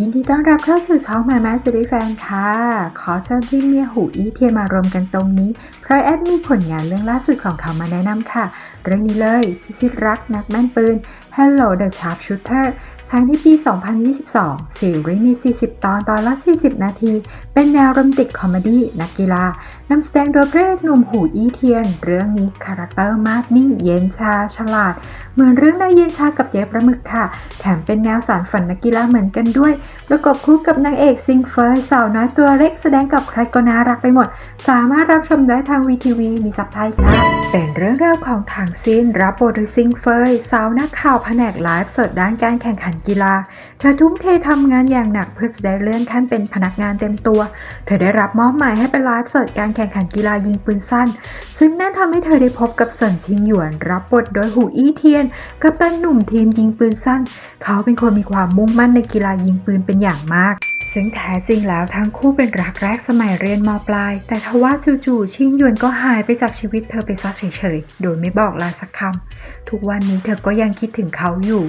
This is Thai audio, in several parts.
ยินดีต้อนรับเข้าสู่ช่องมาแม่ซีรีส์แฟนค่ะ ขอเชิญที่เมียหูอีเทียมารวมกันตรงนี้ เพราะแอดมีผลงานเรื่องล่าสุดของเขามาแนะนำค่ะ เรื่องนี้เลยพิชิตรักนักแม่นปืน Hello the Sharpshooter ฉายในปี 2022 ซีรีส์มี 40 ตอนตอนละ 40 นาที เป็นแนวโรแมนติกคอมเมดี้นักกีฬานำแสดงโดยพระเอกหนุ่มหูอีเทียน เรื่องนี้คาแรคเตอร์มากนิ่งเย็นชาฉลาด เหมือนเรื่องนายเย็นชากับเจ๊ประมึกค่ะ แถมเป็นแนวสารฝันนักกีฬาเหมือนกันด้วย ประกบคู่กับนางเอกซิงเฟยสาวน้อยตัวเล็กแสดงกับใครก็น่ารักไปหมด สามารถรับชมได้ทางวีทีวีมีซับไทยค่ะ เป็นเรื่องราวของทางซินรับบทโดยซิงเฟยสาวนักข่าวแผนกไลฟ์สดด้านการแข่งขันกีฬา เธอทุ่มเททำงานอย่างหนักเพื่อจะได้เลื่อนขั้นเป็นพนักงานเต็มตัว เธอได้รับมอบหมายให้ไปไลฟ์สดการแข่งขันกีฬายิงปืนสั้น ซึ่งนั่นทำให้เธอได้พบกับเซินชิงหยวน รับบทโดยหูอี้เทียน กับตันหนุ่มทีมยิงปืนสั้น เขาเป็นคนมีความมุ่งมั่นในกีฬายิงปืนเป็นอย่างมาก ซึ่งแท้จริงแล้วทั้งคู่เป็นรักแรกสมัยเรียนมปลาย แต่ทว่าจู่ๆชิงหยวนก็หายไปจากชีวิตเธอไปซะเฉยๆ โดยไม่บอกลาสักคำ ทุกวันนี้เธอก็ยังคิดถึงเขาอยู่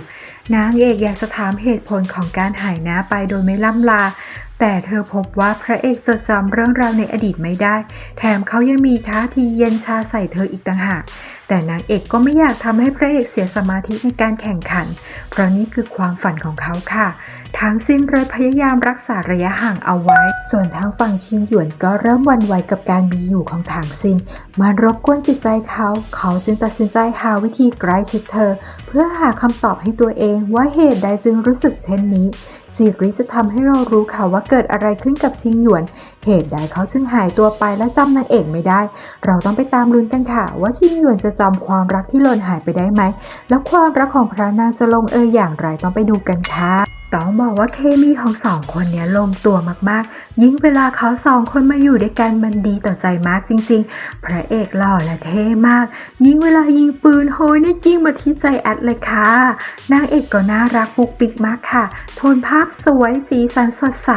นางเอกอยากจะถามเหตุผลของการหายหน้าไปโดยไม่ล่ำลา แต่เธอพบว่าพระเอกจดจำเรื่องราวในอดีตไม่ได้ แถมเขายังมีท่าทีเย็นชาใส่เธออีกต่างหากแต่นางเอกก็ไม่อยากทำให้พระเอกเสียสมาธิในการแข่งขัน เพราะนี่คือความฝันของเขาค่ะ ทางซินเลยพยายามรักษาระยะห่างเอาไว้ ส่วนทางฝั่งชิงหยวนก็เริ่มวันไหวกับการมีอยู่ของทางซินมารบกวนจิตใจเขา เขาจึงตัดสินใจหาวิธีใกล้ชิดเธอ เพื่อหาคำตอบให้ตัวเองว่าเหตุใดจึงรู้สึกเช่นนี้ซีรีส์จะทำให้เรารู้ค่ะว่าเกิดอะไรขึ้นกับชิงหยวน เหตุใดเขาจึงหายตัวไปและจำนางเอกไม่ได้ เราต้องไปตามลุ้นกันค่ะ ว่าชิงหยวนจะจำความรักที่หล่นหายไปได้ไหม แล้วความรักของพระนางจะลงเอยอย่างไรต้องไปดูกันค่ะ ต้องบอกว่าเคมีของสองคนเนี้ยลงตัวมากๆ ยิ่งเวลาเขาสองคนมาอยู่ด้วยกันมันดีต่อใจมากจริง ๆ พระเอกหล่อและเท่มาก ยิ่งเวลายิงปืนโหยนี่ยิ่งมาที่ใจแอดเลยค่ะ นางเอกก็น่ารักปุกปิกมากค่ะ โทนภาพสวยสีสันสดใส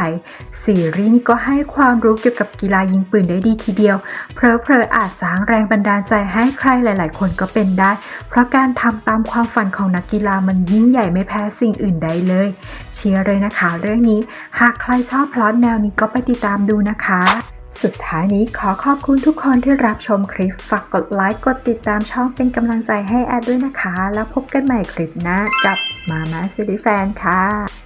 ซีรีส์นี้ก็ให้ความรู้เกี่ยวกับกีฬายิงปืนได้ดีทีเดียว เพลอเพลออาจสร้างแรงบันดาลใจให้ใครหลาย ๆ คนก็เป็นได้ เพราะการทำตามความฝันของนักกีฬามันยิ่งใหญ่ไม่แพ้สิ่งอื่นใดเลย เชียร์เลยนะคะเรื่องนี้ หากใครชอบพล็อตแนวนี้ก็ไปติดตามดูนะคะสุดท้ายนี้ขอขอบคุณทุกคนที่รับชมคลิป ฝากกดไลค์ กดติดตามช่องเป็นกำลังใจให้แอดด้วยนะคะ แล้วพบกันใหม่คลิปหน้ากับมาม่าซีรีส์แฟนค่ะ